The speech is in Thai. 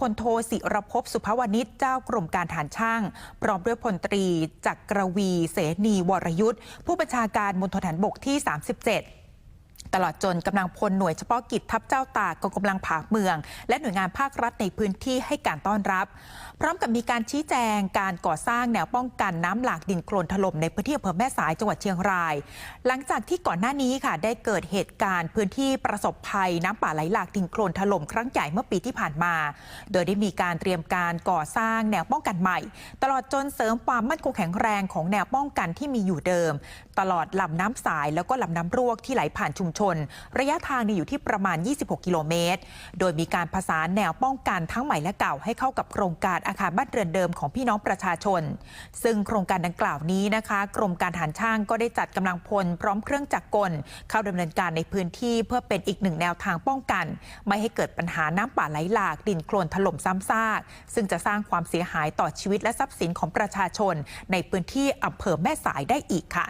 พลโทศิรภพสุภวณิชเจ้ากรมการฐานช่าง พร้อมด้วยพลตรีจักรวี เสนีวรยุทธ์ผู้บัญชาการมณฑลฐานบกที่ 37 ตลอดจนกำลังพลหน่วยเฉพาะกิจทัพเจ้าตากกองกำลังผาเมือง และหน่วยงานภาครัฐในพื้นที่ให้การต้อนรับ พร้อมกับมีการชี้แจงการก่อสร้างแนวป้องกันน้ำหลากดินโคลนถล่มในพื้นที่อำเภอแม่สายจังหวัดเชียงราย หลังจากที่ก่อนหน้านี้ค่ะได้เกิดเหตุการณ์พื้นที่ประสบภัยน้ำป่าไหลหลากดินโคลนถล่มครั้งใหญ่เมื่อปีที่ผ่านมา โดยได้มีการเตรียมการก่อสร้างแนวป้องกันใหม่ ตลอดจนเสริมความมั่นคงแข็งแรงของแนวป้องกันที่มีอยู่เดิม ตลอดลำน้ำสายแล้วก็ลำน้ำรวกที่ไหลผ่านชุมชนระยะทางนี่อยู่ที่ประมาณ 26 กิโลเมตร โดยมีการผสานแนวป้องกันทั้งใหม่และเก่าให้เข้ากับโครงการอาคารบ้านเรือนเดิมของพี่น้องประชาชน ซึ่งโครงการดังกล่าวนี้นะคะ กรมการฐานช่างก็ได้จัดกำลังพลพร้อมเครื่องจักรกล เข้าดำเนินการในพื้นที่เพื่อเป็นอีกหนึ่งแนวทางป้องกัน ไม่ให้เกิดปัญหาน้ำป่าไหลหลาก ดินโคลนถล่มซ้ำซาก ซึ่งจะสร้างความเสียหายต่อชีวิตและทรัพย์สินของประชาชน ในพื้นที่อำเภอแม่สายได้อีกค่ะ